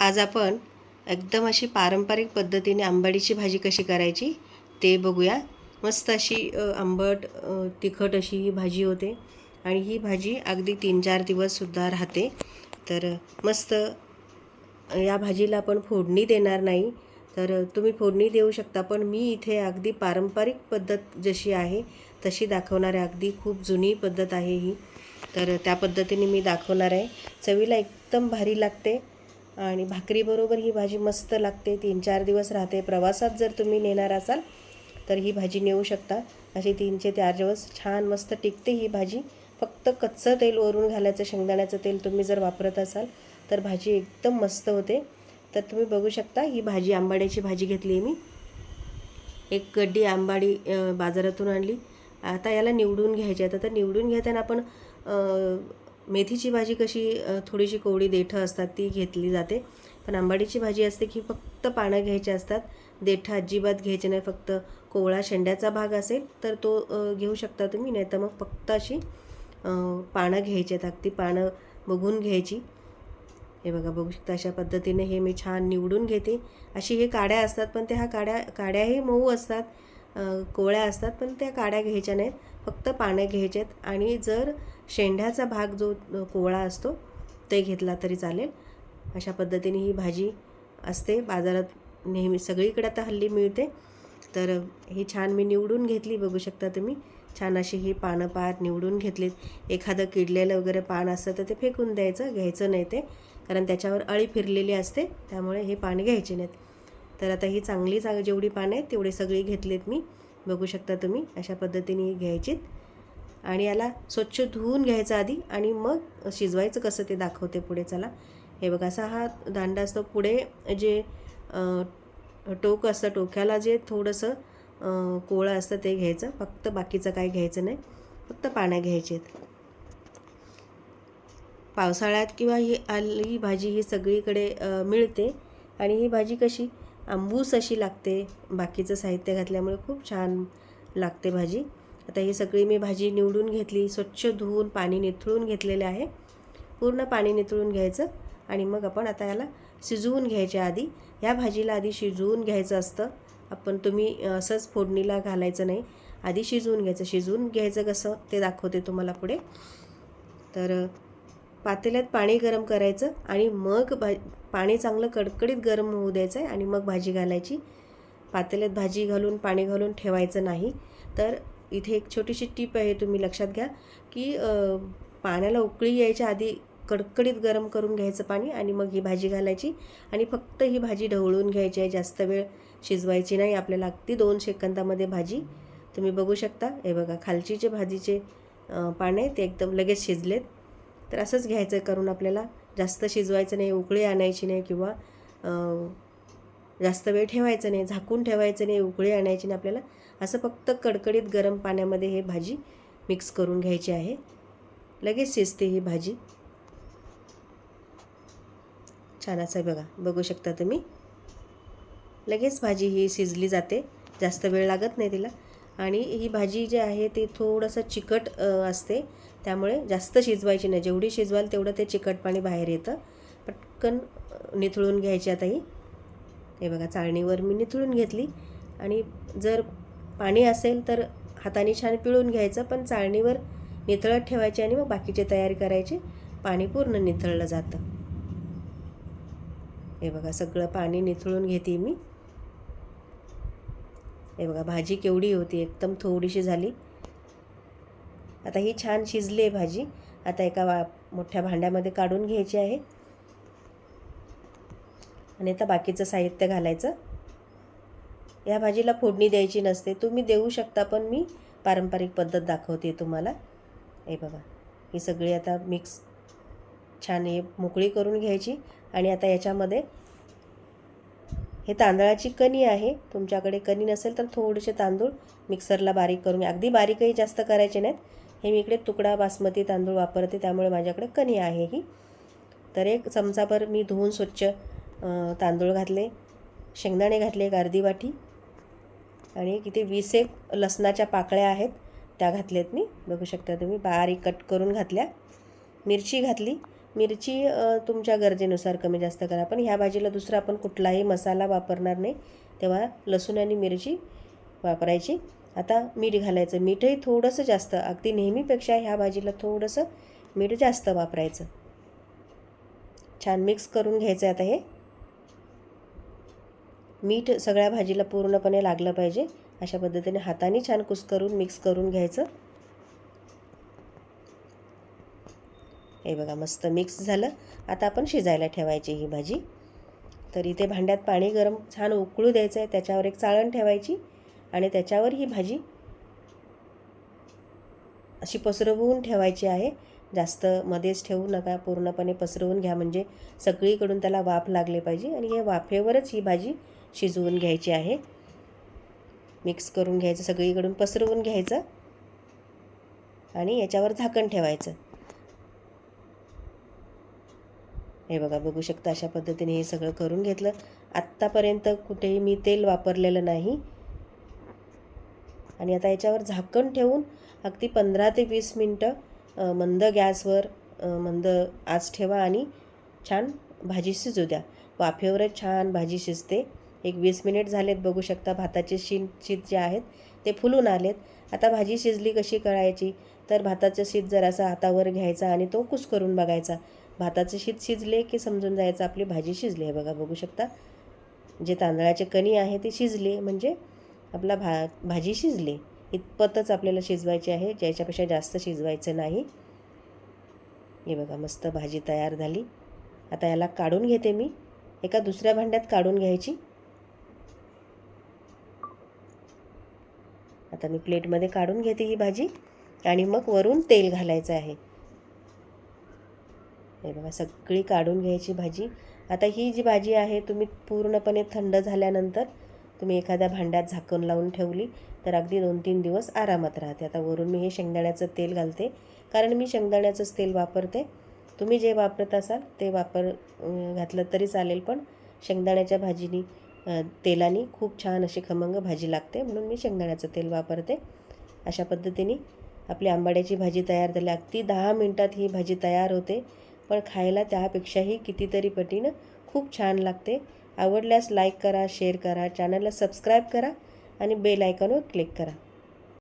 आज आपण एकदम अशी पारंपरिक पद्धतीने आंबाडीची भाजी कशी करायची ते बघूया. मस्त अशी आंबट तिखट अशी ही भाजी होते. आणि ही भाजी अगदी तीन चार दिवससुद्धा राहते. तर मस्त या भाजीला आपण फोडणी देणार नाही. तर तुम्ही फोडणी देऊ शकता पण मी इथे अगदी पारंपरिक पद्धत जशी आहे तशी दाखवणार आहे. अगदी खूप जुनी पद्धत आहे ही. तर त्या पद्धतीने मी दाखवणार आहे. चवीला एकदम भारी लागते. आणि भाकरीबरोबर ही भाजी मस्त लागते. तीन चार दिवस राहते. प्रवासात जर तुम्ही नेणार असाल तर ही भाजी नेऊ शकता. अशी तीनशे चार दिवस छान मस्त टिकते ही भाजी. फक्त कच्चं तेल वरून घालायचं शेंगदाण्याचं तेल तुम्ही जर वापरत असाल तर भाजी एकदम मस्त होते. तर तुम्ही बघू शकता ही भाजी आंबाड्याची भाजी घेतली आहे मी. एक गड्डी आंबाडी बाजारातून आणली. आता याला निवडून घ्यायची. आहे तर निवडून घेताना आपण मेथीची भाजी कशी थोडीशी कोवळी देठं असतात ती घेतली जाते. पण आंबाडीची भाजी असते की फक्त पानं घ्यायची असतात. देठं अजिबात घ्यायचे नाही फक्त कोवळा शेंड्याचा भाग असेल तर तो घेऊ शकता तुम्ही नाही तर मग फक्त अशी पानं घ्यायची आहेत. अगदी पानं बघून घ्यायची. हे बघा बघू शकता अशा पद्धतीने हे मी छान निवडून घेते. अशी हे काड्या असतात पण त्या ह्या काड्या काड्याही मऊ असतात कोवळ्या असतात पण त्या काड्या घ्यायच्या नाहीत. फक्त पाने घ्यायचे आहेत आणि जर शेंड्याचा भाग जो कोवळा असतो ते घेतला तरी चालेल. अशा पद्धतीने ही भाजी असते. बाजारात नेहमी सगळीकडे आता हल्ली मिळते. तर ही छान मी निवडून घेतली बघू शकता तुम्ही. छान अशी ही पानं पात निवडून घेतलीत. एखादं किडलेलं वगैरे पान असतं तर ते फेकून द्यायचं घ्यायचं नाही ते. कारण त्याच्यावर अळी फिरलेली असते त्यामुळे हे पाणी घ्यायचे नाहीत. तर आता ही चांगली चांग जेवढी पानं आहेत तेवढी सगळी घेतलीत मी. बघू शकता तुम्ही अशा पद्धतीने घ्यायचीत. आणि याला स्वच्छ धुवून घ्यायचं आधी आणि मग शिजवायचं कसं ते दाखवते पुढे चला. हे बघा असा हा दांडा असतो. पुढे जे टोक असतं टोक्याला जे थोडंसं कोळं असतं ते घ्यायचं. फक्त बाकीचं काय घ्यायचं नाही. फक्त पाण्या घ्यायचेत. पावसाळ्यात किंवा ही आली भाजी ही सगळीकडे मिळते. आणि ही भाजी कशी? आंबूस अशी लागते. बाकीचं साहित्य घातल्यामुळे खूप छान लागते भाजी. आता ही सगळी मी भाजी निवडून घेतली. स्वच्छ धुवून पाणी निथळून घेतलेले आहे. पूर्ण पाणी निथळून घ्यायचं आणि मग आपण आता याला शिजवून घ्यायच्या आधी ह्या भाजीला आधी शिजवून घ्यायचं असतं. आपण तुम्ही असंच फोडणीला घालायचं नाही. आधी शिजवून घ्यायचं. शिजवून घ्यायचं कसं ते दाखवते तुम्हाला पुढे. तर पातेल्यात पाणी गरम करायचं आणि मग भा पाणी चांगलं कडकडीत गरम होऊ द्यायचं आहे आणि मग भाजी घालायची. पातेल्यात भाजी घालून पाणी घालून ठेवायचं नाही. तर इथे एक छोटीशी टीप आहे तुम्ही लक्षात घ्या की पाण्याला उकळी यायच्या आधी कडकडीत गरम करून घ्यायचं पाणी आणि मग ही भाजी घालायची आणि फक्त ही भाजी ढवळून घ्यायची आहे. जास्त वेळ शिजवायची नाही. आपल्याला अगदी दोन सेकंदामध्ये भाजी तुम्ही बघू शकता. हे बघा खालची जे भाजीचे अ, पाने ते एकदम लगेच शिजलेत. तर असंच घ्यायचं करून आपल्याला. जास्त शिजवायचं नाही उकळी आणायची नाही किंवा जास्त वेळ ठेवायचं नाही झाकून ठेवायचं नाही उकळी आणायची नाही आपल्याला. असं फक्त कडकडीत गरम पाण्यामध्ये हे भाजी मिक्स करून घ्यायची आहे. लगेच शिजते ही भाजी. छान असं आहे बघा. बघू शकता तुम्ही. लगेच भाजी ही शिजली जाते. जास्त वेळ लागत नाही तिला. आणि ही भाजी जी आहे ती थोडंसं चिकट असते. त्यामुळे जास्त शिजवायची नाही. जेवढी शिजवाल तेवढं ते चिकट पाणी बाहेर येतं. पटकन निथळून घ्यायची आता ही. हे बघा चाळणीवर मी निथळून घेतली. आणि जर पाणी असेल तर हाताने छान पिळून घ्यायचं पण चाळणीवर निथळत ठेवायची आणि मग बाकीची तयारी करायची. पाणी पूर्ण निथळलं जातं. हे बघा सगळं पाणी निथळून घेते मी. हे बघा भाजी केवढी होती एकदम थोडीशी झाली. आता ही छान शिजली आहे भाजी. आता एका वा मोठ्या भांड्यामध्ये काढून घ्यायची आहे. आणि आता बाकीचं साहित्य घालायचं. या भाजीला फोडणी द्यायची नसते. तुम्ही देऊ शकता पण मी पारंपरिक पद्धत दाखवते तुम्हाला. हे बघा ही सगळी आता मिक्स छान हे मोकळी करून घ्यायची. आणि आता याच्यामध्ये हे तांदळाची कणी आहे. तुमच्याकडे कणी नसेल तर थोडेसे तांदूळ मिक्सरला बारीक करून अगदी बारीकही जास्त करायचे नाहीत. हे मी इकडे तुकडा बासमती तांदूळ वापरते त्यामुळे माझ्याकडे कणी आहे ही. तर एक चमचाभर मी धुवून स्वच्छ तांदूळ घातले शेंगदाणे घातले एक अर्धी वाटी आणि किती वीस एक लसणाच्या पाकळ्या आहेत त्या घातल्यात मी. बघू शकता तुम्ही बारीक कट करून घातल्या. मिरची घातली मिरची तुमच्या गरजेनुसार कमी जास्त करा. पण ह्या भाजीला दुसरा आपण कुठलाही मसाला वापरणार नाही. तेव्हा लसूण आणि मिरची वापरायची. आता मीठ घालायचं. मीठही थोडंसं जास्त अगदी नेहमीपेक्षा ह्या भाजीला थोडंसं मीठ जास्त वापरायचं. छान मिक्स करून घ्यायचं आहे आता हे. मीठ सगळ्या भाजीला पूर्णपणे लागलं पाहिजे. अशा पद्धतीने हाताने छान कुस्करून मिक्स करून घ्यायचं. हे बघा मस्त मिक्स झालं. आता आपण शिजायला ठेवायची ही भाजी. तर इथे भांड्यात पाणी गरम छान उकळू द्यायचं आहे त्याच्यावर एक चाळण ठेवायची आणि त्याच्यावर ही भाजी अशी पसरवून ठेवायची आहे. जास्त मध्येच ठेवू नका. पूर्णपणे पसरवून घ्या. म्हणजे सगळीकडून त्याला वाफ लागले पाहिजे आणि हे वाफेवरच ही भाजी शिजवून घ्यायची आहे. मिक्स करून घ्यायचं. सगळीकडून पसरवून घ्यायचं आणि याच्यावर झाकण ठेवायचं. हे बघा बघू शकता अशा पद्धतीने हे सगळं करून घेतलं. आत्तापर्यंत कुठेही मी तेल वापरलेलं नाही. आणि आता याच्यावर झाकण ठेवून अगदी पंधरा ते वीस मिनटं मंद गॅसवर मंद आज ठेवा आणि छान भाजी शिजू द्या. वाफेवरच छान भाजी शिजते. एक वीस मिनिट झालेत बघू शकता भाताचे शीत शीत जे आहेत ते फुलून आलेत. आता भाजी शिजली कशी कळायची तर भाताचं शीत जरासा हातावर घ्यायचा आणि तो कुस करून बघायचा. भाताचं शीत शिजले की समजून जायचं आपली भाजी शिजली आहे बघा बघू शकता. जे तांदळाचे कणी आहे ते शिजले म्हणजे आपला भा भाजी शिजली. इतपतच आपल्याला शिजवायची आहे ज्याच्यापेक्षा जास्त शिजवायचं नाही. हे बघा मस्त भाजी तयार झाली. आता याला काढून घेते मी. एका दुसऱ्या भांड्यात काढून घ्यायची. आता मी प्लेटमध्ये काढून घेते ही भाजी आणि मग वरून तेल घालायचं आहे. हे बघा सगळी काढून घ्यायची भाजी. आता ही जी भाजी आहे तुम्ही पूर्णपणे थंड झाल्यानंतर तुम्ही एखाद्या भांड्यात झाकण लावून ठेवली तर अगदी दोन तीन दिवस आरामात राहते. आता वरून मी हे शेंगदाण्याचं तेल घालते. कारण मी शेंगदाण्याचंच तेल वापरते. तुम्ही जे वापरत असाल ते वापर घातलं तरी चालेल पण शेंगदाण्याच्या भाजीनी तेलाने खूप छान अशी खमंग भाजी लागते म्हणून मी शेंगदाण्याचं तेल वापरते. अशा पद्धतीने आपली आंबाड्याची भाजी तयार झाली. अगदी दहा मिनटात ही भाजी तयार होते पण खायला त्यापेक्षाही कितीतरी पटीनं खूप छान लागते. आवडल्यास लाईक करा शेअर करा चॅनलला सबस्क्राईब करा आणि बेल आयकॉनवर क्लिक करा.